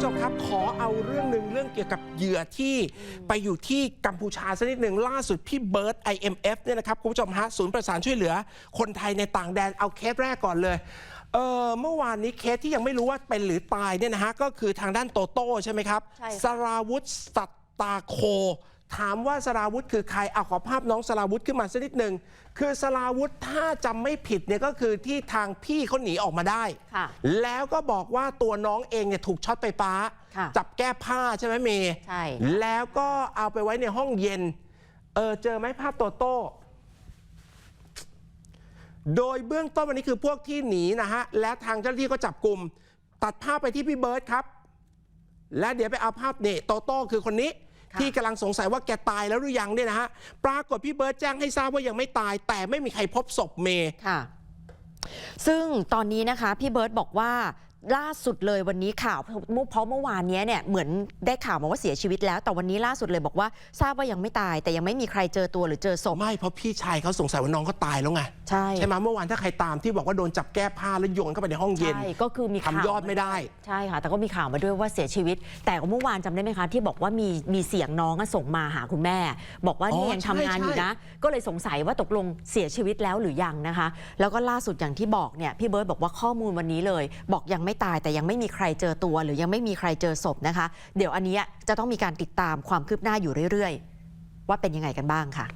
ผู้ชมครับขอเอาเรื่องหนึ่งเรื่องเกี่ยวกับเหยื่อที่ไปอยู่ที่กัมพูชาสักนิดหนึ่งล่าสุดพี่เบิร์ต IMF เนี่ยนะครับคุณผู้ชมฮะศูนย์ประสานช่วยเหลือ คนไทยในต่างแดนเอาเคสแรกก่อนเลยเออเมื่อวานนี้เคสที่ยังไม่รู้ว่าเป็นหรือตายเนี่ยนะฮะก็คือทางด้านโตโต้ใช่ไหมครับใช่ค่ะสราวุธสัตตาโค ถามว่าสราวุธคือใครเอาขอภาพน้องสราวุธขึ้นมาสักนิดหนึ่งคือสราวุธถ้าจำไม่ผิดเนี่ยก็คือที่ทางพี่เขาหนีออกมาได้ ค่ะแล้วก็บอกว่าตัวน้องเองเนี่ยถูกช็อตไฟฟ้า ค่ะจับแก้ผ้าใช่ไหมเมย์ใช่แล้วก็เอาไปไว้ในห้องเย็น เออเจอไหมภาพโตโต้ โดยเบื้องต้นวันนี้คือพวกที่หนีนะฮะ และทางเจ้าหน้าที่ก็จับกลุ่มตัดภาพไปที่พี่เบิร์ตครับ และเดี๋ยวไปเอาภาพเนี่ยโตโต้คือคนนี้ค่ะ ที่กำลังสงสัยว่าแกตายแล้วหรือยังเนี่ยนะฮะปรากฏพี่เบิร์ตแจ้งให้ทราบว่ายังไม่ตาย แต่ไม่มีใครพบศพเมย์ค่ะซึ่งตอนนี้นะคะพี่เบิร์ตบอกว่า ล่าสุดเลยวันนี้ข่าวเพราะเมื่อวานเนี้ยเนี่ยเหมือนได้ข่าวมาว่าเสียชีวิตแล้ว แต่วันนี้ล่าสุดเลยบอกว่าทราบว่ายังไม่ตาย แต่ยังไม่มีใครเจอตัวหรือเจอศพไม่เพราะพี่ชายเขาสงสัยว่าน้องเขาตายแล้วไงใช่ใช่ไหมเมื่อวานถ้าใครตามที่บอกว่าโดนจับแก้ผ้าแล้วโยนเข้าไปในห้องเย็นใช่ก็คือมีข่าวทำยอดไม่ได้ใช่ค่ะ แต่ก็มีข่าวมาด้วยว่าเสียชีวิต แต่เมื่อวานจำได้ไหมคะ ที่บอกว่ามีมีเสียงน้องอะส่งมาหาคุณแม่ บอกว่าอ๋อเนี่ยยังทำงานใช่อยู่นะ ก็เลยสงสัยว่าตกลงเสียชีวิตแล้วหรือยังนะคะ แล้วก็ล่าสุดอย่างที่บอกเนี่ยพี่เบิร์ตบอกว่าข้อมูลวันนี้เลย บอกยังไไม่ตายแต่ยังไม่มีใครเจอตัว หรือยังไม่มีใครเจอศพนะคะ เดี๋ยวอันนี้จะต้องมีการติดตามความคืบหน้าอยู่เรื่อยๆ ว่าเป็นยังไงกันบ้างค่ะ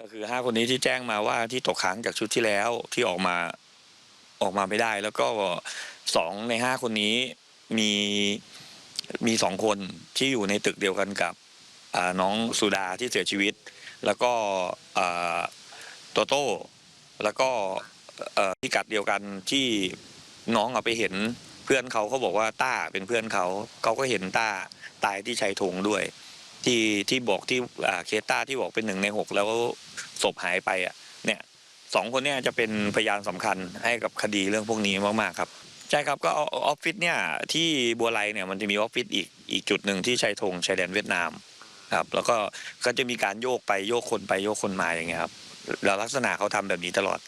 ก็คือห้าคนนี้ที่แจ้งมาว่าที่ตกค้างจากชุดที่แล้วที่ออกมาออกมาไม่ได้ แล้วก็สองในห้าคนนี้มีมีสองคนที่อยู่ในตึกเดียวกันกับน้องสุดาที่เสียชีวิต แล้วก็อ่าโตโต้แล้วก็ พิกัดเดียวกันที่น้องเอาไปเห็นเพื่อนเขาเขาบอกว่าต้าเป็นเพื่อนเขาเขาก็เห็นต้าตายที่ชัยธงด้วย ที่ที่บอกที่เคสต้าที่บอกเป็นหนึ่งในหกแล้วศพหายไปอะเนี่ยสองคนเนี่ยจะเป็นพยานสำคัญให้กับคดีเรื่องพวกนี้มากๆครับใช่ครับก็ออฟฟิศเนี่ยที่บัวไลเนี่ยมันจะมีออฟฟิศอีกอีกจุดหนึ่งที่ชายธงชายแดนเวียดนามครับแล้วก็ก็จะมีการโยกไปโยกคนไปโยกคนมาอย่างเงี้ยครับแล้วลักษณะเขาทำแบบนี้ตลอด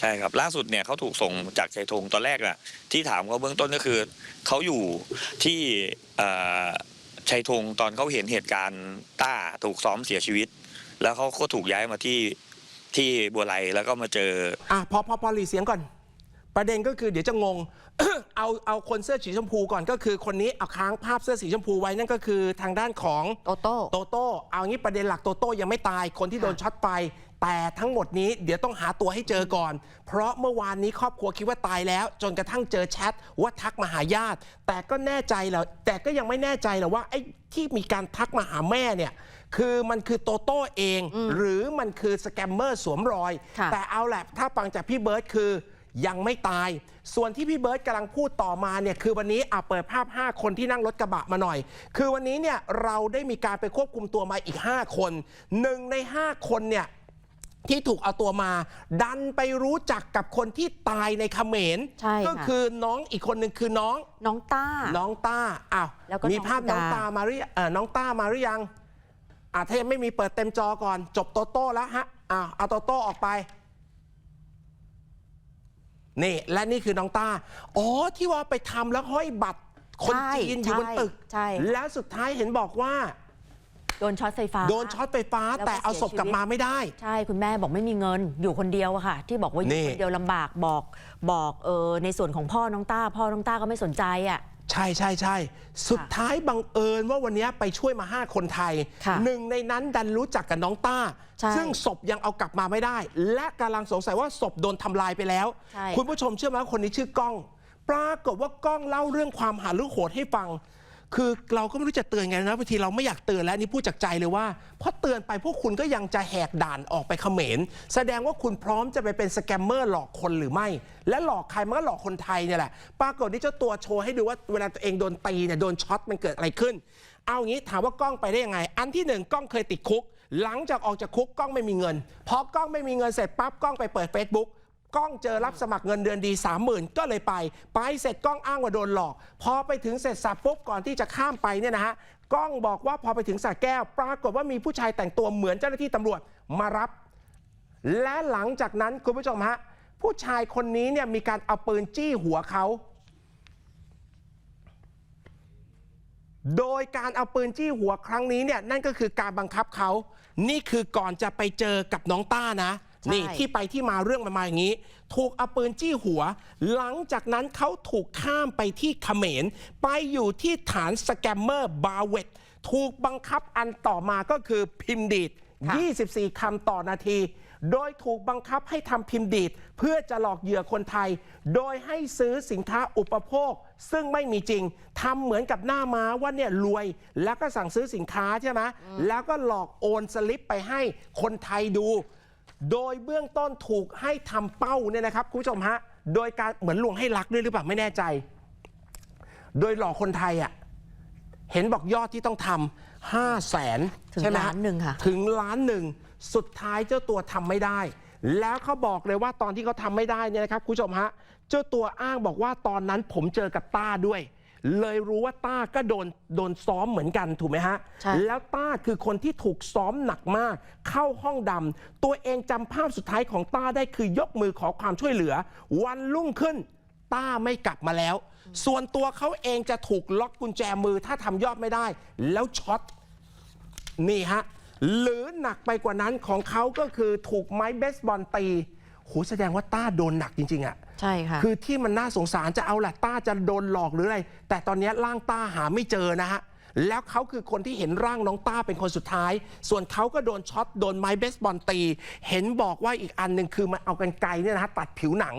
ใช่ครับล่าสุดเนี่ยเขาถูกส่งจากชายธงตอนแรกอะที่ถามเขาเบื้องต้นก็คือเขาอยู่ที่เอ่อชัยธงตอนเขาเห็นเหตุการณ์ต้าถูกซ้อมเสียชีวิต แล้วเขาก็ถูกย้ายมาที่ที่บัวไลแล้วก็มาเจออะพอพอพอหลีเสียงก่อน ประเด็นก็คือเดี๋ยวจะงง เอาเอาคนเสื้อสีชมพูก่อนก็คือคนนี้เอาค้างภาพเสื้อสีชมพูไว้นั่นก็คือทางด้านของโตโต้โตโต้เอางี้ประเด็นหลักโตโต้ยังไม่ตายคนที่โดนช็อตไป แต่ทั้งหมดนี้เดี๋ยวต้องหาตัวให้เจอก่อน เพราะเมื่อวานนี้ครอบครัวคิดว่าตายแล้ว จนกระทั่งเจอแชทว่าทักมาหาญาติ แต่ก็แน่ใจแล้วแต่ก็ยังไม่แน่ใจหรอกว่าไอ้ที่มีการทักมาหาแม่เนี่ยคือมันคือโตโต้เอง หรือมันคือสแกมเมอร์สวมรอยค่ะแต่เอาแหละถ้าฟังจากพี่เบิร์ตคือยังไม่ตาย ส่วนที่พี่เบิร์ตกำลังพูดต่อมาเนี่ยคือวันนี้อะเปิดภาพ 5 คนที่นั่งรถกระบะมาหน่อย คือวันนี้เนี่ยเราได้มีการไปควบคุมตัวมาอีก 5 คนหนึ่งใน 5 คนเนี่ย ที่ถูกเอาตัวมา ดันไปรู้จักกับคนที่ตายในเขมรใช่ค่ะ ก็คือน้องอีกคนหนึ่งคือน้อง น้องต้า น้องต้าอ้าวแล้วก็มีภาพน้น้อองงตาสุดามาหรือเอ่อน้องต้ามาหรือยังอะถ้ายังไม่มีเปิดเต็มจอก่อน จบโตโต้แล้วฮะอ้าวเอาโตโต้ออกไป นี่ และนี่คือน้องต้า อ๋อ ที่ว่าไปทำแล้วห้อยบัตรคนใช่จีนอยู่บนตึก ใช่แล้วสุดท้ายเห็นบอกว่า โดนช็อตไฟฟ้า โดนช็อตไฟฟ้า แล้วก็แต่เอาศพเสียชีวิตกลับมาไม่ได้ ใช่คุณแม่บอกไม่มีเงินอยู่คนเดียวอะค่ะ ที่บอกว่าอยู่นี่คนเดียวลำบากบอกบอกเออในส่วนของพ่อน้องต้า พ่อน้องต้าก็ไม่สนใจอะ ใช่ใช่ใช่สุดท้ายบังเอิญว่าวันนี้ไปช่วยมา5คนไทยค่ะหนึ่งในนั้นดันรู้จักกับน้องต้า ใช่ซึ่งศพยังเอากลับมาไม่ได้ และกำลังสงสัยว่าศพโดนทำลายไปแล้ว ใช่ คุณผู้ชมเชื่อไหมว่าคนนี้ชื่อก้อง ปรากฏว่าก้องเล่าเรื่องความหาเรื่องโหดให้ฟัง คือเราก็ไม่รู้จะเตือนไงนะบางทีเราไม่อยากเตือนแล้วนี่พูดจากใจเลยว่าเพราะเตือนไปพวกคุณก็ยังจะแหกด่านออกไปเขมร แสดงว่าคุณพร้อมจะไปเป็นสแกมเมอร์หลอกคนหรือไม่ และหลอกใครมันก็หลอกคนไทยเนี่ยแหละปรากฏที่เจ้าตัวโชว์ให้ดูว่าเวลาตัวเองโดนตีเนี่ยโดนช็อตมันเกิดอะไรขึ้น เอางี้ถามว่ากล้องไปได้ยังไง อันที่หนึ่งกล้องเคยติดคุก หลังจากออกจากคุกกล้องไม่มีเงินพอกล้องไม่มีเงินเสร็จปั๊บกล้องไปเปิด Facebook กล้องเจอรับสมัครเงินเดือนดี 30,000 ก็เลยไป ไปเสร็จกล้องอ้างว่าโดนหลอก พอไปถึงเสร็จสับปุ๊บก่อนที่จะข้ามไปเนี่ยนะฮะกล้องบอกว่าพอไปถึงสระแก้ว ปรากฏว่ามีผู้ชายแต่งตัวเหมือนเจ้าหน้าที่ตำรวจมารับ และหลังจากนั้นคุณผู้ชมฮะผู้ชายคนนี้เนี่ยมีการเอาปืนจี้หัวเขา โดยการเอาปืนจี้หัวครั้งนี้เนี่ยนั่นก็คือการบังคับเขา นี่คือก่อนจะไปเจอกับน้องต้านะ นี่ที่ไปที่มาเรื่องมันมาอย่างนี้ ถูกเอาปืนจี้หัว หลังจากนั้นเขาถูกข้ามไปที่เขมร ไปอยู่ที่ฐานสแกมเมอร์บาเวตถูกบังคับอันต่อมาก็คือพิมพ์ดีดค่ะ24 คำต่อนาที โดยถูกบังคับให้ทำพิมพ์ดีด เพื่อจะหลอกเหยื่อคนไทย โดยให้ซื้อสินค้าอุปโภค ซึ่งไม่มีจริงทำเหมือนกับหน้าม้าว่าเนี่ยรวย แล้วก็สั่งซื้อสินค้าใช่ไหมแล้วก็หลอกโอนสลิปไปให้คนไทยดู โดยเบื้องต้นถูกให้ทำเป้าเนี่ยนะครับคุณผู้ชมฮะโดยการเหมือนลวงให้รักด้วยหรือเปล่าไม่แน่ใจ โดยหลอกคนไทยอะเห็นบอกยอดที่ต้องทำห้าแสนถึงใช่ไหมล้านหนึ่งค่ะ ถึงล้านหนึ่ง สุดท้ายเจ้าตัวทำไม่ได้ แล้วเขาบอกเลยว่าตอนที่เขาทำไม่ได้เนี่ยนะครับคุณผู้ชมฮะเจ้าตัวอ้างบอกว่าตอนนั้นผมเจอกับต้าด้วย เลยรู้ว่าต้าก็โดนโดนซ้อมเหมือนกันถูกไหมฮะ ใช่ แล้วต้าคือคนที่ถูกซ้อมหนักมาก เข้าห้องดำตัวเองจำภาพสุดท้ายของต้าได้คือยกมือขอความช่วยเหลือ วันรุ่งขึ้น ต้าไม่กลับมาแล้ว ส่วนตัวเขาเองจะถูกล็อกกุญแจมือถ้าทำยอดไม่ได้ แล้วช็อต นี่ฮะ หรือหนักไปกว่านั้นของเขาก็คือถูกไม้เบสบอลตี โหแสดงว่าต้าโดนหนักจริง ๆอะใช่ค่ะ คือที่มันน่าสงสารจะเอาแหละต้าจะโดนหลอกหรืออะไร แต่ตอนนี้ร่างต้าหาไม่เจอนะฮะแล้วเขาคือคนที่เห็นร่างน้องต้าเป็นคนสุดท้าย ส่วนเขาก็โดนช็อตโดนไม้เบสบอลตี เห็นบอกว่าอีกอันหนึ่งคือมันเอากันไกลเนี่ยนะฮะตัดผิวหนัง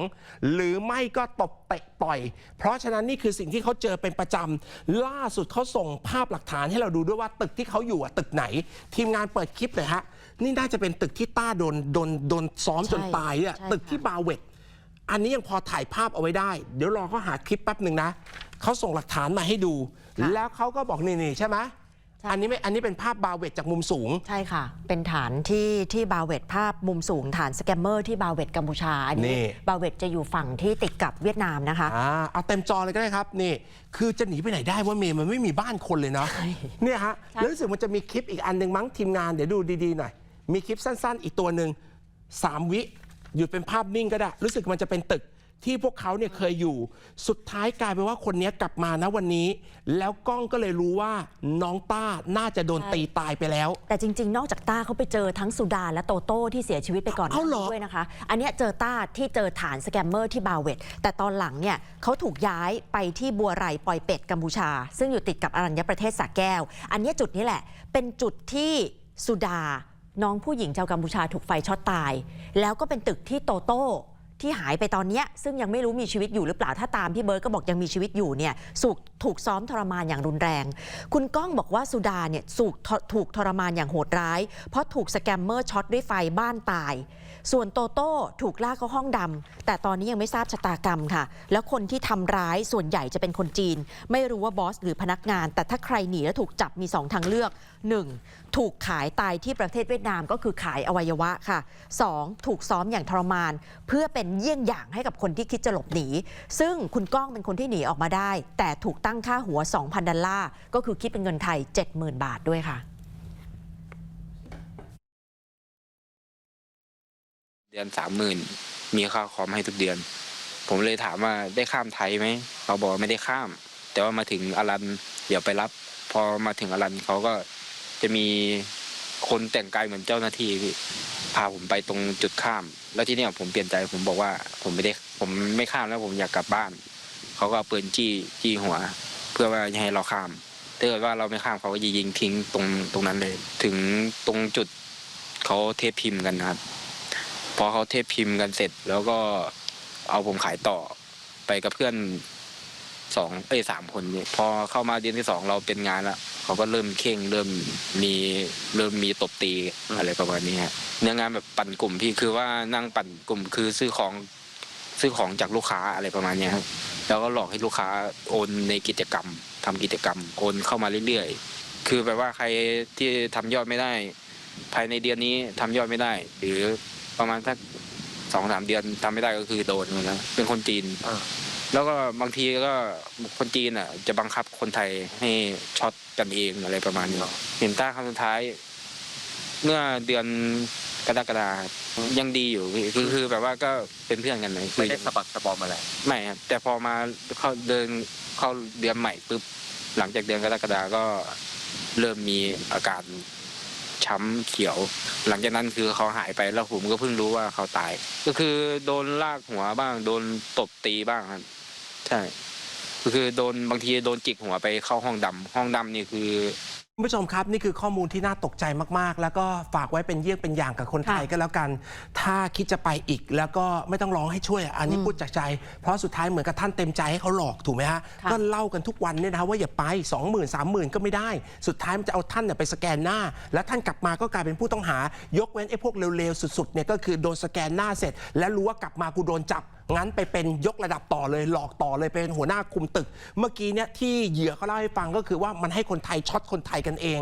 หรือไม่ก็ตบเตะต่อย เพราะฉะนั้นนี่คือสิ่งที่เขาเจอเป็นประจำล่าสุดเขาส่งภาพหลักฐานให้เราดูด้วยว่าตึกที่เขาอยู่อะตึกไหน ทีมงานเปิดคลิปเลยฮะ นี่น่าจะเป็นตึกที่ต้าโดนโดนโดนซ้อมจนใช่ตายเนี่ยใช่ตึกที่ค่ะบาเวตอันนี้ยังพอถ่ายภาพเอาไว้ได้ เดี๋ยวรอเขาหาคลิปแป๊บหนึ่งนะเขาส่งหลักฐานมาให้ดูค่ะแล้วเขาก็บอกนี่นี่ใช่ไหมใช่อันนี้ไม่อันนี้เป็นภาพบาเวตจากมุมสูง ใช่ค่ะ เป็นฐานที่ที่บาเวตภาพมุมสูง ฐานสแกมเมอร์ที่บาเวตกัมพูชาอันนี่นี้บาเวตจะอยู่ฝั่งที่ติดกับเวียดนามนะคะอ่าเอาเต็มจอเลยก็ได้ครับนี่คือจะหนีไปไหนได้ว่าเมย์มันไม่มีบ้านคนเลยเนาะใช่เนี่ยฮะใช่แล้วรู้สึกมันจะมีคลิปอีกอันหนึ่งมั้งทีมงานเดี๋ยวดูดีๆหน่อย มีคลิปสั้น ๆ อีกตัวหนึ่งสามวิหยุดเป็นภาพนิ่งก็ได้ รู้สึกมันจะเป็นตึกที่พวกเขาเนี่ยเคยอยู่ สุดท้ายกลายเป็นว่าคนนี้กลับมานะวันนี้ แล้วกล้องก็เลยรู้ว่าน้องต้าน่าจะโดนตีตายไปแล้ว แต่จริง ๆ นอกจากต้าเขาไปเจอทั้งสุดาและโตโต้ที่เสียชีวิตไปก่อนหน้าเอาเหรอนี้ด้วยนะคะ อันเนี้ยเจอต้าที่เจอฐานสแกมเมอร์ที่บาเวตแต่ตอนหลังเนี่ยเขาถูกย้ายไปที่บัวไรปอยเป็ดกัมพูชา ซึ่งอยู่ติดกับอรัญญประเทศสระแก้ว อันเนี้ยจุดนี้แหละ เป็นจุดที่สุดา น้องผู้หญิงชาวกัมพูชาถูกไฟช็อตตาย แล้วก็เป็นตึกที่โตโต้ที่หายไปตอนนี้ซึ่งยังไม่รู้มีชีวิตอยู่หรือเปล่าถ้าตามพี่เบิร์ดก็บอกยังมีชีวิตอยู่เนี่ยสูกถูกซ้อมทรมานอย่างรุนแรง คุณก้องบอกว่าสุดาเนี่ยสูกถูกทรมานอย่างโหดร้าย เพราะถูกสแกมเมอร์ช็อตด้วยไฟบ้านตาย ส่วนโตโต้ถูกลากเข้าห้องดำแต่ตอนนี้ยังไม่ทราบชะตากรรมค่ะ แล้วคนที่ทำร้ายส่วนใหญ่จะเป็นคนจีน ไม่รู้ว่าบอสหรือพนักงาน แต่ถ้าใครหนีแล้วถูกจับมี 2 ทางเลือก 1. ถูกขายตายที่ประเทศเวียดนามก็คือขายอวัยวะค่ะ 2. ถูกซ้อมอย่างทรมาน เพื่อเป็นเยี่ยงอย่างให้กับคนที่คิดจะหลบหนี ซึ่งคุณก้องเป็นคนที่หนีออกมาได้ แต่ถูกตั้งค่าหัว 2,000 ดอลลาร์ ก็คือคิดเป็นเงินไทย 70,000 บาทด้วยค่ะ เดือนสามหมื่นมีค่าคอมให้ทุกเดือน ผมเลยถามว่าได้ข้ามไทยไหมเขาบอกไม่ได้ข้าม แต่ว่ามาถึงอลันเดี๋ยวไปรับ พอมาถึงอลันเขาก็ จะมีคนแต่งกายเหมือนเจ้าหน้าที่พี่พาผมไปตรงจุดข้าม แล้วที่นี้ยผมเปลี่ยนใจผมบอกว่า ผมไม่ได้ผมไม่ข้ามแล้วผมอยากกลับบ้าน เขาก็เอาปืนจี้จี้หัว เพื่อว่าจะให้เราข้ามถ้าเกิดว่าเราไม่ข้ามเขาก็จะยิงทิ้งตรงตรงนั้นเลย ถึงตรงจุดเขาเทปพิมพ์กันนะครับพอเขาเทปพิมพ์กันเสร็จ แล้วก็เอาผมขายต่อไปกับเพื่อนสองเอ้ยสามคนเนี่ยพอเข้ามาเดือนที่สองเราเป็นงานละ เขาก็เริ่มเข่งเริ่มมีเริ่มมีตบตีอะไรประมาณนี้ฮะเนื้องานแบบปั่นกลุ่มพี่คือว่านั่งปั่นกลุ่มคือซื้อของซื้อของจากลูกค้าอะไรประมาณเนี้ยครับแล้วก็หลอกให้ลูกค้าโอนในกิจกรรมทำกิจกรรมโอนเข้ามาเรื่อยๆ คือแบบว่าใครที่ทำยอดไม่ได้ ภายในเดือนนี้ทำยอดไม่ได้ หรือประมาณสักสองสามเดือนทำไม่ได้ก็คือโดนเลยนะเป็นคนจีนอ่า แล้วก็บางทีก็คนจีนอะ จะบังคับคนไทยให้ช็อตกันเองอะไรประมาณนี้เห็นต้าครั้งสุดท้าย เมื่อเดือนกรกฎาคมยังดีอยู่พี่คือคือแบบว่าก็เป็นเพื่อนกันเลยไม่ได้สะบักสะบอมอะไรไม่ครับแต่พอมาเข้าเดินเข้าเดือนใหม่ปุ๊บหลังจากเดือนกรกฎาก็เริ่มมีอาการช้ำเขียว หลังจากนั้นคือเขาหายไปแล้วผมก็เพิ่งรู้ว่าเขาตาย ก็คือโดนลากหัวบ้าง โดนตบตีบ้างครับ ใช่ ก็คือโดนบางทีโดนจิกหัวไปเข้าห้องดำห้องดำนี่คือ คุณผู้ชมครับ นี่คือข้อมูลที่น่าตกใจมากๆ แล้วก็ฝากไว้เป็นเยี่ยงเป็นอย่างกับคนไทยค่ะก็แล้วกัน ถ้าคิดจะไปอีกแล้วก็ไม่ต้องร้องให้ช่วยอะอันนี้พูดจากใจ เพราะสุดท้ายเหมือนกับท่านเต็มใจให้เขาหลอกถูกไหมฮะค่ะ ก็เล่ากันทุกวันเนี่ยนะว่าอย่าไป 2 0 0 0 0 3 0,000 ก็ไม่ได้ สุดท้ายมันจะเอาท่านเนี่ยไปสแกนหน้า แล้วท่านกลับมาก็กลายเป็นผู้ต้องหายกเว้นไอ้พวกเร็วๆสุดๆเนี่ยก็คือโดนสแกนหน้าเสร็จ แล้วรู้ว่ากลับมากูโดนจับ งั้นไปเป็นยกระดับต่อเลยหลอกต่อเลยเป็นหัวหน้าคุมตึก เมื่อกี้เนี่ยที่เหยื่อเขาเล่าให้ฟังก็คือว่ามันให้คนไทยช็อตคนไทยกันเอง